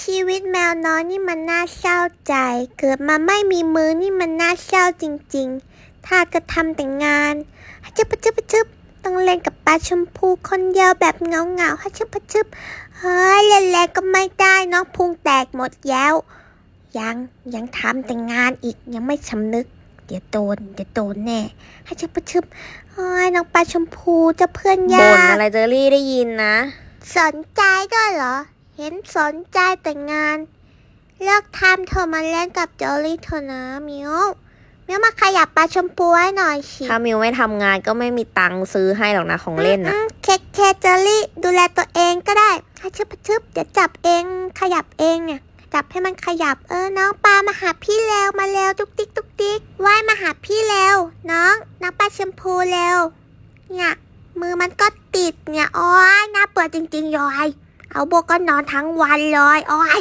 ชีวิตแมวน้อยนี่มันน่าเศร้าใจ เกิดมาไม่มีมือนี่มันน่าเศร้าจริงๆ ถ้าจะทำแต่งานฮัชบฮัชบฮัชบต้องเล่นกับปลาชมพูคนเดียวแบบเงาเงาๆฮัชบฮัชบเฮ้ยเล่นแรงก็ไม่ได้น้องพุงแตกหมดแล้ว ยังยังทำแต่งานอีกยังไม่สำนึก เดี๋ยวโดนเดี๋ยวโดนแน่ฮัชบฮัชบเฮ้ยน้องปลาชมพูเจะเพื่อนยาบ่นกอะไรเจอรี่ได้ยินนะ สนใจด้วยเหรอ เห็นสนใจแต่งาน เลิกทำเธอะมาเล่นกับจอลลี่เถอะนะมิวมิวมาขยับปลาชมพูให้หน่อยสิถ้ามิวไม่ทำงานก็ไม่มีตังค์ซื้อให้หรอกนะของเล่นอืนะมเคกเคจอลลี่ดูแลตัวเองก็ได้ฮัชึบฮัชึบเดี๋ยวจับเองขยับเองเนี่ย จับให้มันขยับเออน้องปลามาหาพี่เร็วมาเร็วตุกติ๊กตุกติ๊กว่ายมาหาพี่เร็วน้องน้องปลาชมพูเร็วเนี่ยมือมันก็ติดเนี่ยโอ้ยน่าเปิดจริงๆยอย เอาโบก็นอนทั้งวันเลยโอ้ย